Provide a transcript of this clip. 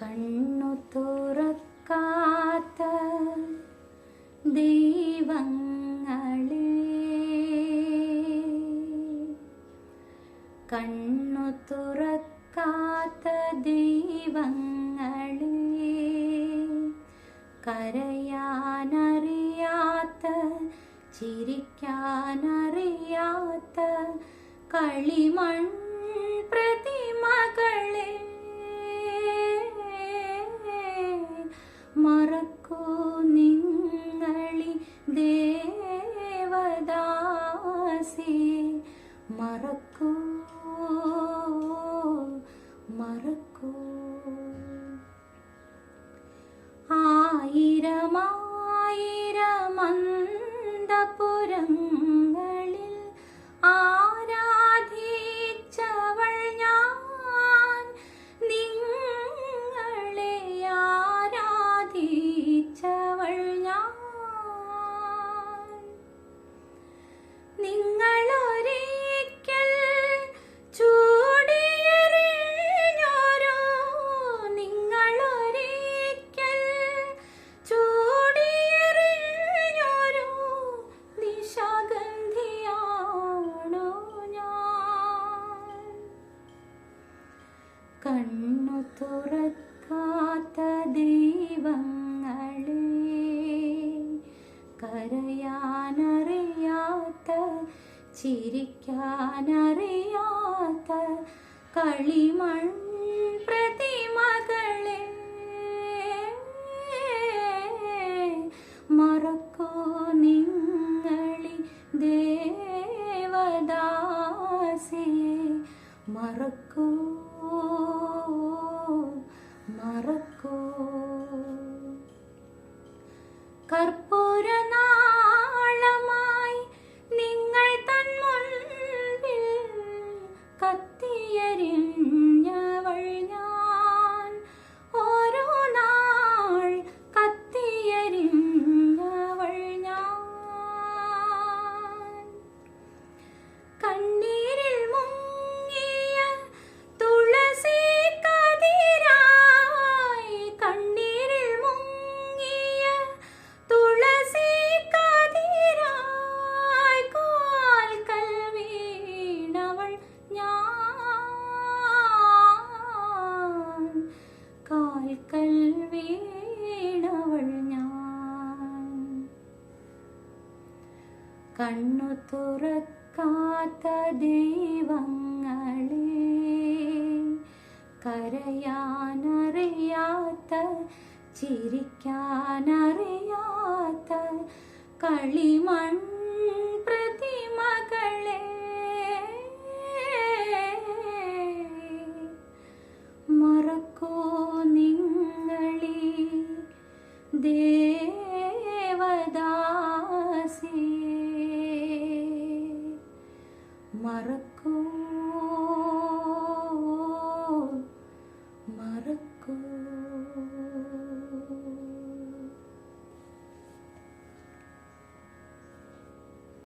കണ്ണു തുറക്കാത്ത ദൈവങ്ങളെ. കണ്ണു തുറക്കാത്ത ദൈവങ്ങളെ. കരയാനറിയാത്ത ചിരിക്കാനറിയാത്ത കളിമൺ പ്രതിമകളെ. മറക്കൂ നിങ്ങളി ദേവദാസി. മറക്കൂ മറക്കൂ. ആയിരമായിരമന്തപുരങ്ങളിൽ കണ്ണു തുറക്കാത്ത ദൈവങ്ങളെ കരയാനറിയാത്ത ചിരിക്കാനറിയാത്ത കളിമൺ പ്രതിമകളെ മറക്കോ നിങ്ങളി ദേവദാസിയെ? മറക്കൂ മറക്കൂ കാൽക്കൽ വീണവൾ ഞാൻ. കണ്ണു തുറക്കാത്ത ദൈവങ്ങളെ കരയാനറിയാത്ത ചിരിക്കാനറിയാത്ത കളിമൺ தேவதாசியே. மறக்கும்